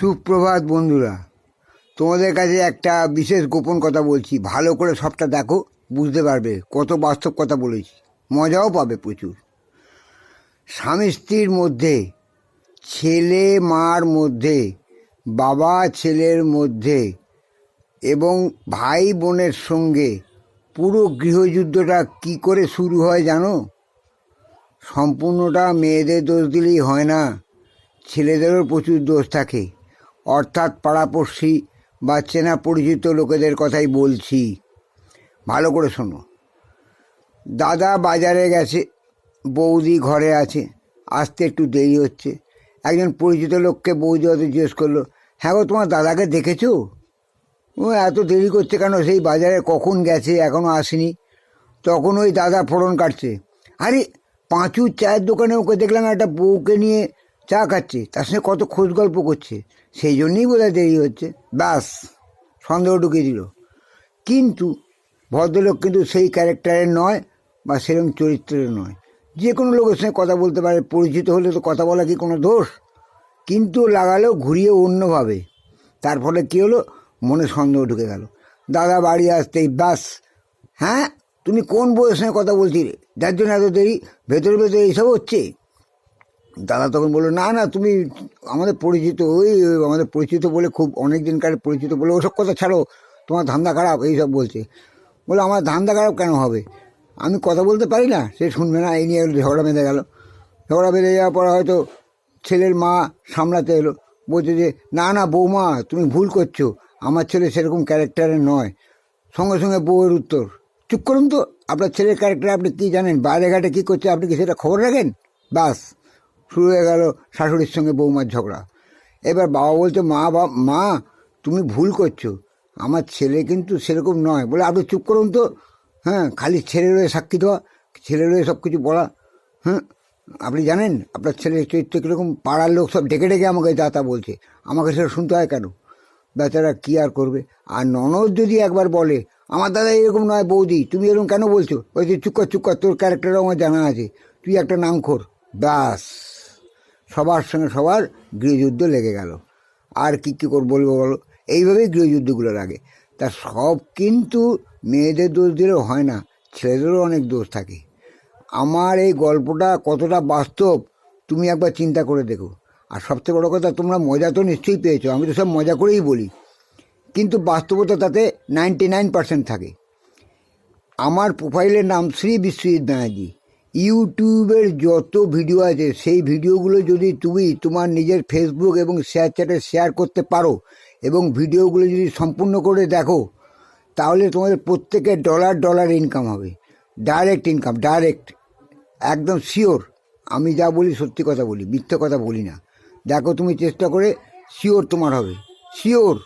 সুপ্রভাত বন্ধুরা। তোমাদের কাছে একটা বিশেষ গোপন কথা বলছি। ভালো করে সবটা দেখো, বুঝতে পারবে কত বাস্তব কথা বলেছি। মজাও পাবে প্রচুর। স্বামী স্ত্রীর মধ্যে, ছেলে মার মধ্যে, বাবা ছেলের মধ্যে এবং ভাই বোনের সঙ্গে পুরো গৃহযুদ্ধটা কি করে শুরু হয় জানো? সম্পূর্ণটা মেয়েদের দোষ দিলেই হয় না। ছেলেদেরও প্রচুর দোষ থাকে। অর্থাৎ পাড়াপড়শি বা চেনা পরিচিত লোকেদের কথাই বলছি। ভালো করে শোনো। দাদা বাজারে গেছে, বৌদি ঘরে আছে, আসতে একটু দেরি হচ্ছে। একজন পরিচিত লোককে বৌদি হয়তো জিজ্ঞেস করল হ্যাঁ গো, তোমার দাদাকে দেখেছ? ও, এত দেরি করছে কেন? সেই বাজারে কখন গেছে এখনও আসেনি। তখন ওই দাদা ফোড়ন কাটছে, আরে, পাঁচুর চায়ের দোকানে ওকে দেখলাম, একটা বউকে নিয়ে চা খাচ্ছে, তার সঙ্গে কত খোঁজ গল্প করছে, সেই জন্যই বোধহয় দেরি হচ্ছে। ব্যাস, সন্দেহ ঢুকিয়ে দিল। কিন্তু ভদ্রলোক কিন্তু সেই ক্যারেক্টারের নয় বা সেরকম চরিত্রের নয়। যে কোনো লোকের সঙ্গে কথা বলতে পারে, পরিচিত হলে তো কথা বলা কি কোনো দোষ? কিন্তু লাগালেও ঘুরিয়ে অন্যভাবে। তার ফলে কী হলো? মনে সন্দেহ ঢুকে গেল। দাদা বাড়ি আসতেই ব্যাস হ্যাঁ তুমি কোন বইয়ের সঙ্গে কথা বলছিলে? যার জন্য এত দেরি? ভেতরে ভেতরে এইসব হচ্ছে? দাদা তখন বলল, না না, তুমি আমাদের পরিচিত, ওই আমাদের পরিচিত বলে খুব অনেক দিনকার পরিচিত বলে ওসব কথা ছাড়ো, তোমার ধান্দা খারাপ, এইসব বলছে। বলে আমার ধান্দা খারাপ কেন হবে? আমি কথা বলতে পারি না? সে শুনবে না, এই নিয়ে ঝগড়া বেঁধে গেল। ঝগড়া বেঁধে যাওয়ার পর হয়তো ছেলের মা সামলাতে এলো, বলছে যে, না না, বৌমা, তুমি ভুল করছ, আমার ছেলে সেরকম ক্যারেক্টারের নয়, সঙ্গে সঙ্গে বউয়ের উত্তর। চুপ করুন তো, আপনার ছেলের ক্যারেক্টার আপনি কী জানেন? বাইরে ঘাটে কী করছে, আপনি কি সেটা খবর রাখেন? বাস। শুরু হয়ে গেল শাশুড়ির সঙ্গে বৌমার ঝগড়া। এবার বাবা বলছে, মা, বা, মা, তুমি ভুল করছ। আমার ছেলে কিন্তু সেরকম নয়। বলে, আপনি চুপ করুন তো। হ্যাঁ খালি ছেলে রয়ে সাক্ষী দেওয়া, ছেলে রয়ে সব কিছু বলা। হ্যাঁ আপনি জানেন, আপনার ছেলের চরিত্র কীরকম পাড়ার লোক সব ডেকে ডেকে আমাকে যা তা বলছে। আমাকে সেটা শুনতে হয় কেন? বেচারা কী আর করবে? আর ননদ যদি একবার বলে, আমার দাদা এরকম নয়, বৌদি, তুমি এরকম কেন বলছো? ওই যে চুপ কর চুপ কর, তোর ক্যারেক্টারও আমার জানা আছে। তুই একটা নাম খোর ব্যাস। সবার সঙ্গে সবার গৃহযুদ্ধ লেগে গেল। আর কী কী করে, বলব বলো? এইভাবেই গৃহযুদ্ধগুলো লাগে। তা সব কিন্তু মেয়েদের দোষ দিলেও হয় না, ছেলেদেরও অনেক দোষ থাকে। আমার এই গল্পটা কতটা বাস্তব, তুমি একবার চিন্তা করে দেখো। আর সবচেয়ে বড় কথা, তোমরা মজা তো নিশ্চয়ই পেয়েছ, আমি তো সব মজা করেই বলি। কিন্তু বাস্তবতা তাতে নাইনটি নাইন পার্সেন্ট থাকে। আমার প্রোফাইলের নাম শ্রী বিশ্বজিৎ ব্যানার্জি। ইউটিউবের যত ভিডিও আছে, সেই ভিডিওগুলো যদি তুমি তোমার নিজের ফেসবুক এবং শেয়ার চ্যাটে শেয়ার করতে পারো এবং ভিডিওগুলো যদি সম্পূর্ণ করে দেখো, তাহলে তোমাদের প্রত্যেকের ডলার ডলার ইনকাম হবে। ডাইরেক্ট ইনকাম ডাইরেক্ট একদম শিওর আমি যা বলি সত্যি কথা বলি, মিথ্যে কথা বলি না। দেখো তুমি চেষ্টা করে শিওর তোমার হবে। শিওর